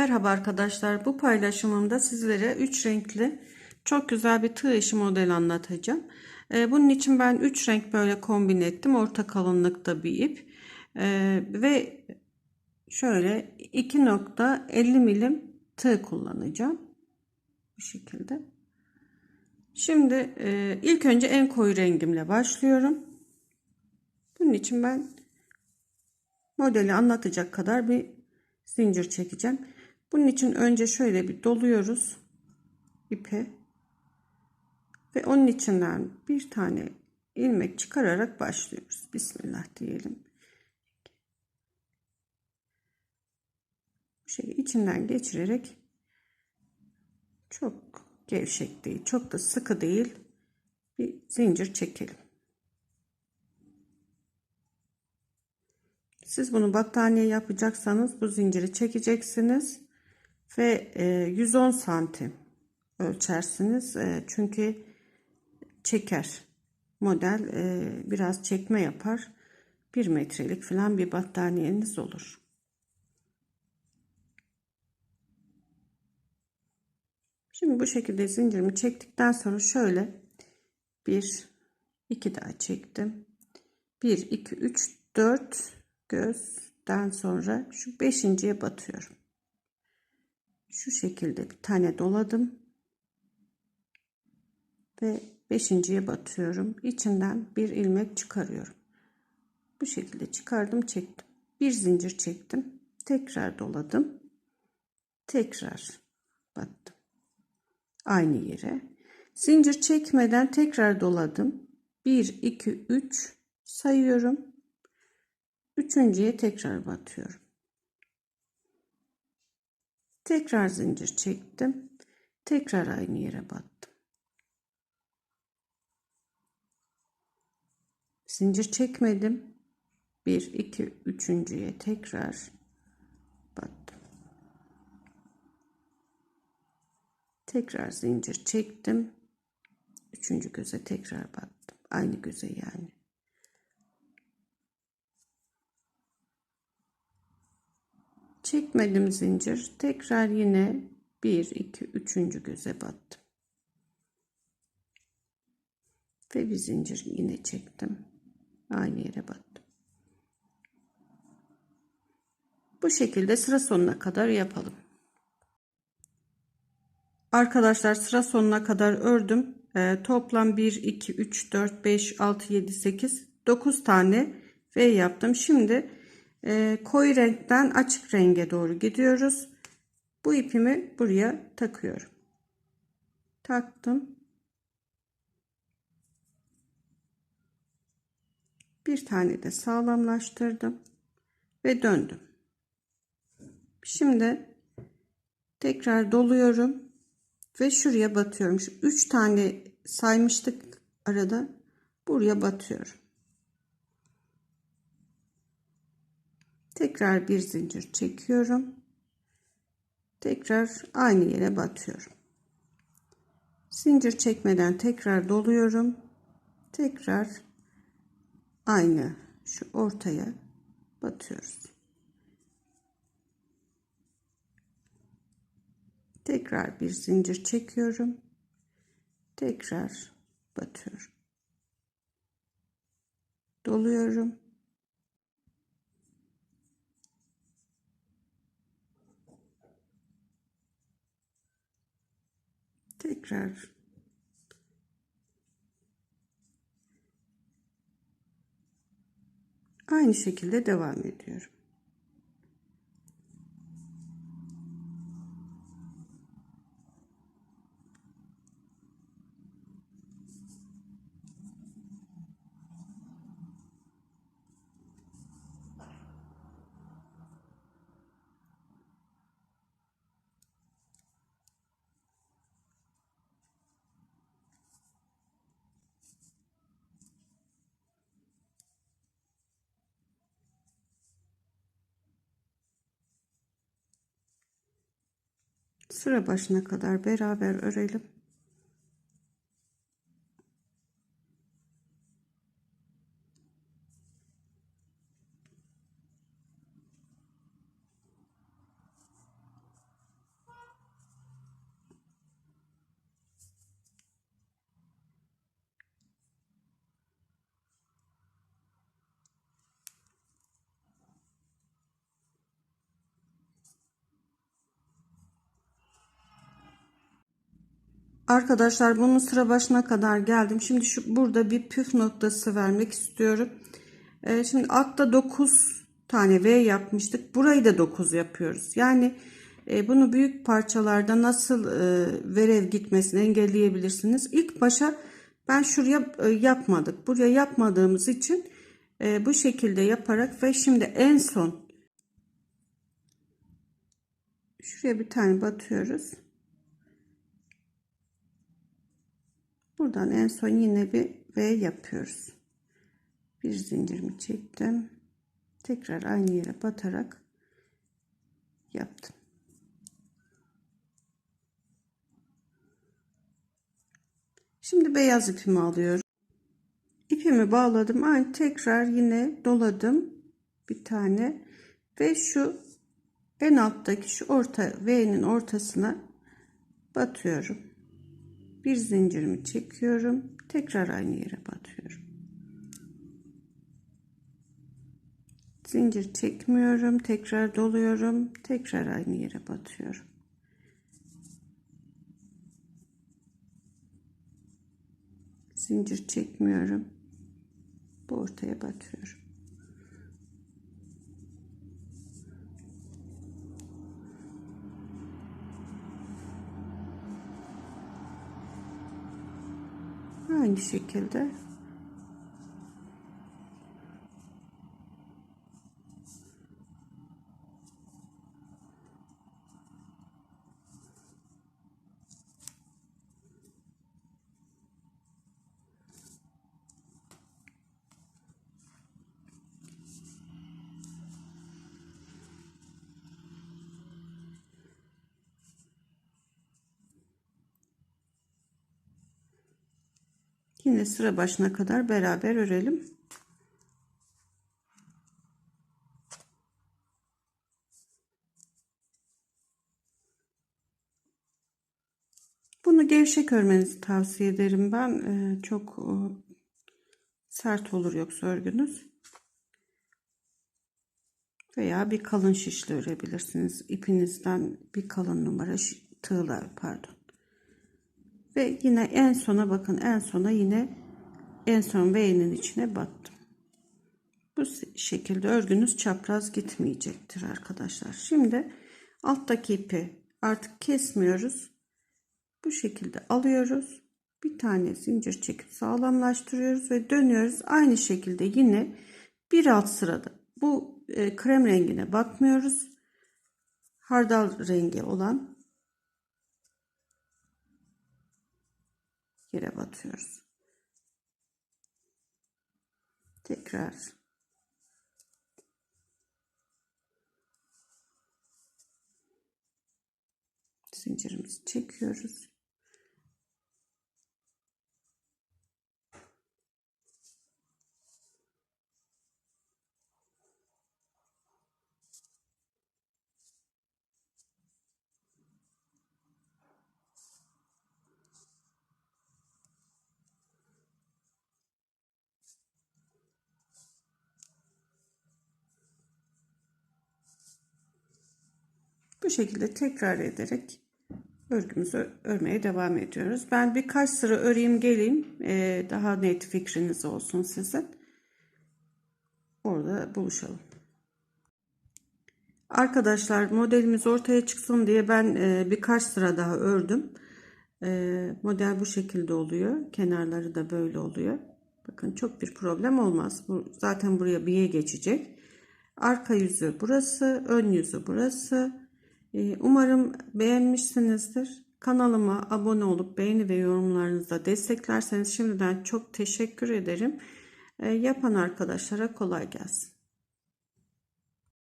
Merhaba arkadaşlar. Bu paylaşımımda sizlere 3 renkli çok güzel bir tığ işi model anlatacağım. Ee, bunun için ben 3 renk böyle kombin ettim. Orta kalınlıkta bir ip. Ee, ve şöyle 2.50 milim tığ kullanacağım. Bu şekilde. Şimdi e, ilk önce en koyu rengimle başlıyorum. Bunun için ben modeli anlatacak kadar bir zincir çekeceğim. Bunun için önce şöyle bir doluyoruz ipe ve onun içinden bir tane ilmek çıkararak başlıyoruz. Bismillah diyelim. Bu şeyi içinden geçirerek çok gevşek değil, çok da sıkı değil bir zincir çekelim. Siz bunu battaniye yapacaksanız bu zinciri çekeceksiniz ve 110 santim ölçersiniz. Çünkü çeker. Model biraz çekme yapar. 1 metrelik falan bir battaniyeniz olur. Şimdi bu şekilde zincirimi çektikten sonra şöyle bir iki daha çektim. 1 2 3 4 gözden sonra şu beşinciye batıyorum. Şu şekilde bir tane doladım. Ve beşinciye batıyorum. İçinden bir ilmek çıkarıyorum. Bu şekilde çıkardım çektim. Bir zincir çektim. Tekrar doladım. Tekrar battım. Aynı yere. Zincir çekmeden tekrar doladım. 1, 2, 3 sayıyorum. Üçüncüye tekrar batıyorum. Tekrar zincir çektim. Tekrar aynı yere battım. Zincir çekmedim. 1 2 üçüncüye tekrar battım. Tekrar zincir çektim. Üçüncü göze tekrar battım. Aynı göze yani. Çekmedim zincir. Tekrar yine 1 2 3. göze battım. Ve bir zincir yine çektim. Aynı yere battım. Bu şekilde sıra sonuna kadar yapalım. Arkadaşlar sıra sonuna kadar ördüm. E, toplam 1 2 3 4 5 6 7 8 9 tane V yaptım. Şimdi e, koyu renkten açık renge doğru gidiyoruz. Bu ipimi buraya takıyorum. Taktım. Bir tane de sağlamlaştırdım ve döndüm. Şimdi tekrar doluyorum ve şuraya batıyorum. Şu üç tane saymıştık arada. Buraya batıyorum. Tekrar bir zincir çekiyorum. Tekrar aynı yere batıyorum. Zincir çekmeden tekrar doluyorum. Tekrar aynı şu ortaya batıyoruz. Tekrar bir zincir çekiyorum. Tekrar batıyorum. Doluyorum. Tekrar aynı şekilde devam ediyorum. Sıra başına kadar beraber örelim. Arkadaşlar bunun sıra başına kadar geldim. Şimdi şu burada bir püf noktası vermek istiyorum. Ee, şimdi altta 9 tane V yapmıştık. Burayı da 9 yapıyoruz. Yani e, bunu büyük parçalarda nasıl e, verev gitmesini engelleyebilirsiniz. İlk başa ben şuraya e, yapmadık. Buraya yapmadığımız için e, bu şekilde yaparak ve şimdi en son şuraya bir tane batıyoruz. Buradan en son yine bir V yapıyoruz. Bir zincirimi çektim. Tekrar aynı yere batarak yaptım. Şimdi beyaz ipimi alıyorum. İpimi bağladım. Aynı tekrar yine doladım. Bir tane ve şu en alttaki şu orta V'nin ortasına batıyorum. Bir zincirimi çekiyorum. Tekrar aynı yere batıyorum. Zincir çekmiyorum. Tekrar doluyorum. Tekrar aynı yere batıyorum. Zincir çekmiyorum. Bu ortaya batıyorum. Aynı şekilde Yine sıra başına kadar beraber örelim. Bunu gevşek örmenizi tavsiye ederim ben. Ee, çok e, sert olur yoksa örgünüz. Veya bir kalın şişle örebilirsiniz. İpinizden bir kalın numara tığla pardon. Ve yine en sona bakın en sona yine en son V'nin içine battım. Bu şekilde örgünüz çapraz gitmeyecektir arkadaşlar. Şimdi alttaki ipi artık kesmiyoruz. Bu şekilde alıyoruz. Bir tane zincir çekip sağlamlaştırıyoruz ve dönüyoruz. Aynı şekilde yine bir alt sırada bu e, krem rengine batmıyoruz. Hardal rengi olan yere batıyoruz. Tekrar zincirimizi çekiyoruz. Bu şekilde tekrar ederek örgümüzü örmeye devam ediyoruz. Ben birkaç sıra öreyim geleyim. Ee, daha net fikriniz olsun sizin. Orada buluşalım. Arkadaşlar modelimiz ortaya çıksın diye ben e, birkaç sıra daha ördüm. E, model bu şekilde oluyor. Kenarları da böyle oluyor. Bakın çok bir problem olmaz. Zaten buraya biye geçecek. Arka yüzü burası, ön yüzü burası. Ee, umarım beğenmişsinizdir. Kanalıma abone olup beğeni ve yorumlarınızla desteklerseniz şimdiden çok teşekkür ederim. Ee, yapan arkadaşlara kolay gelsin.